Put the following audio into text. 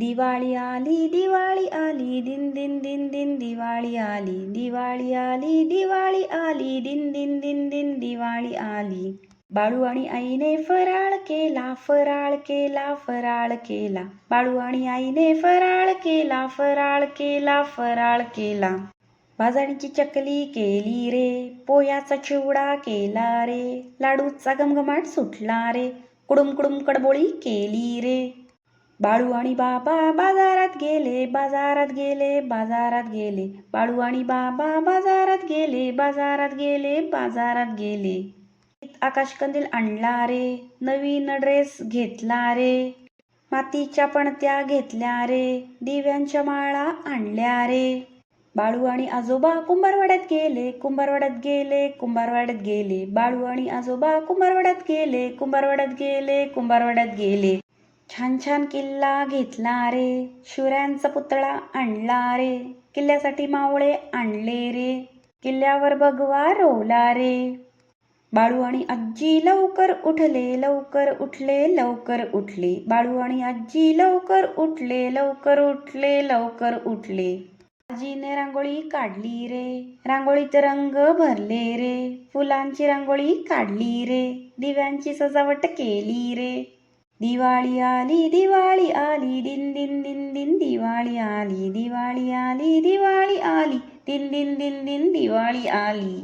दिवाळी आली दिवाळी आली दिन दिन दिन दिन दिवाळी आली दिवाळी आली दिवाळी आली दिन दिन दिन दिन दिवाळी आली. बाळू आणि आईने फराळ केला फराळ केला फराळ केला. बाळू आणि आईने फराळ केला फराळ केला फराळ केला. भाजणीची चकली केली रे पोह्याचा चिवडा केला रे लाडूचा घमघमाट सुटला रे. कुडुम कुडुम कडबोळी केली रे. बाळू आणि बाबा बाजारात गेले बाजारात गेले बाजारात गेले. बाळू आणि बाबा बाजारात गेले बाजारात गेले बाजारात गेले. आकाशकंदील आणला रे नवीन ड्रेस घेतला रे. मातीच्या पणत्या घेतल्या रे दिव्यांच्या माळा आणल्या रे. बाळू आणि आजोबा कुंभारवाड्यात गेले कुंभारवाड्यात गेले कुंभारवाड्यात गेले. बाळू आणि आजोबा कुंभारवाड्यात गेले कुंभारवाड्यात गेले कुंभारवाड्यात गेले. छान छान किल्ला घेतला रे शिवरायांचा पुतळा आणला रे किल्ल्यासाठी मावळे आणले रे किल्ल्यावर भगवा रोवला रे बाळू आणि आजी लवकर उठले लवकर उठले लवकर उठले. बाळू आणि आजी लवकर उठले लवकर उठले लवकर उठले. आजीने रांगोळी काढली रे रांगोळीत रंग भरले रे फुलांची रांगोळी काढली रे दिव्यांची सजावट केली रे. दिवाळी आली दिवाळी आली दिन दिन दिन दिन दिवाळी आली दिवाळी आली दिवाळी आली दिन दिन दिन दिन दिवाळी आली